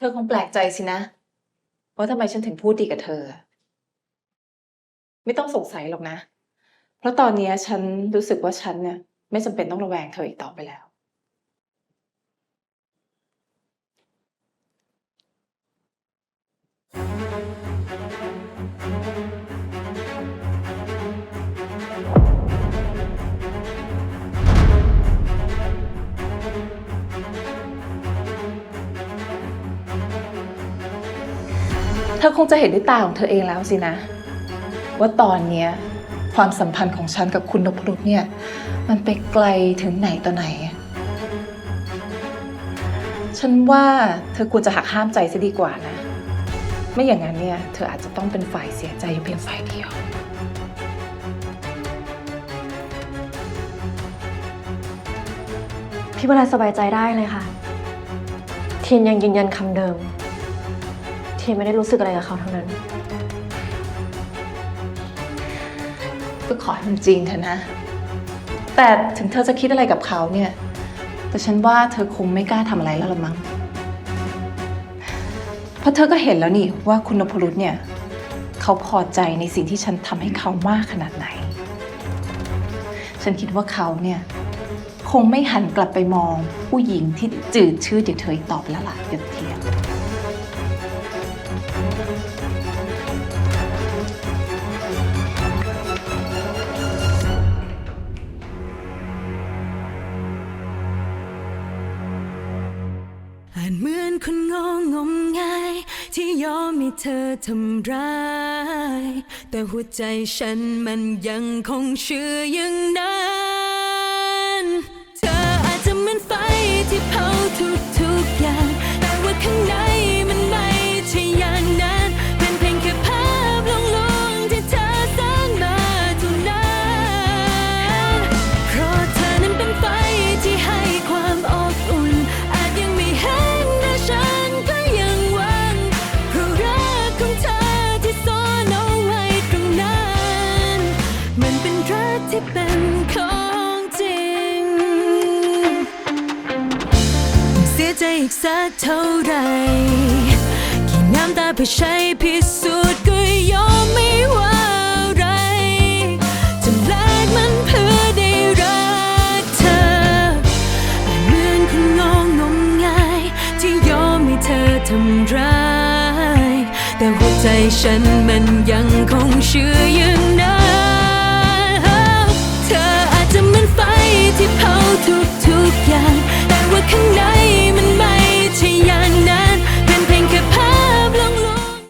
เธอคงแปลกใจสินะ ว่าทำไมฉันถึงพูดดีกับเธอ ไม่ต้องสงสัยหรอกนะ เพราะตอนนี้ฉันรู้สึกว่าฉันเนี่ย ไม่จำเป็นต้องระแวงเธออีกต่อไปแล้ว เธอคงจะเห็นด้วยตาของเธอเองแล้วสินะ ว่าตอนเนี้ยความสัมพันธ์ของฉันกับคุณนพรุษเนี่ย มันไปไกลถึงไหนต่อไหน ฉันว่าเธอควรจะหักห้ามใจซะดีกว่านะ ไม่อย่างนั้นเนี่ย เธออาจจะต้องเป็นฝ่ายเสียใจอยู่เพียงฝ่ายเดียว พี่วราสบายใจได้เลยค่ะ ทีนยังยืนยันคำเดิม ทีไม่ได้รู้สึกอะไรกับเขาทั้งนั้น ก็ขอให้มันจริงเถอะนะ แต่ถึงเธอจะคิดอะไรกับเขาเนี่ย แต่ฉันว่าเธอคงไม่กล้าทำอะไรแล้วละมั้ง เพราะเธอก็เห็นแล้วนี่ว่าคุณนพรุษเนี่ย เขาพอใจในสิ่งที่ฉันทำให้เขามากขนาดไหน ฉันคิดว่าเขาเนี่ย คงไม่หันกลับไปมองผู้หญิงที่จืดชืดอย่างเธออีกต่อไปแล้วล่ะหยดเทียน อาจเหมือนคนงงงมงาย ที่ยอมให้เธอทำร้าย แต่หัวใจฉันมันยังคงเชื่ออย่างนั้น เป็นของจริง เสียใจอีกสักเท่าไหรกี่น้ำตาเพื่อใช้พิสูจน์ก็ยอมไม่ว่าอะไรจะแลกมันเพื่อได้รักเธออาจเหมือนคนงงงมงายที่ยอมให้เธอทำร้าย แต่หัวใจฉันมันยังคงเชื่ออย่างนั้นเธออาจจะ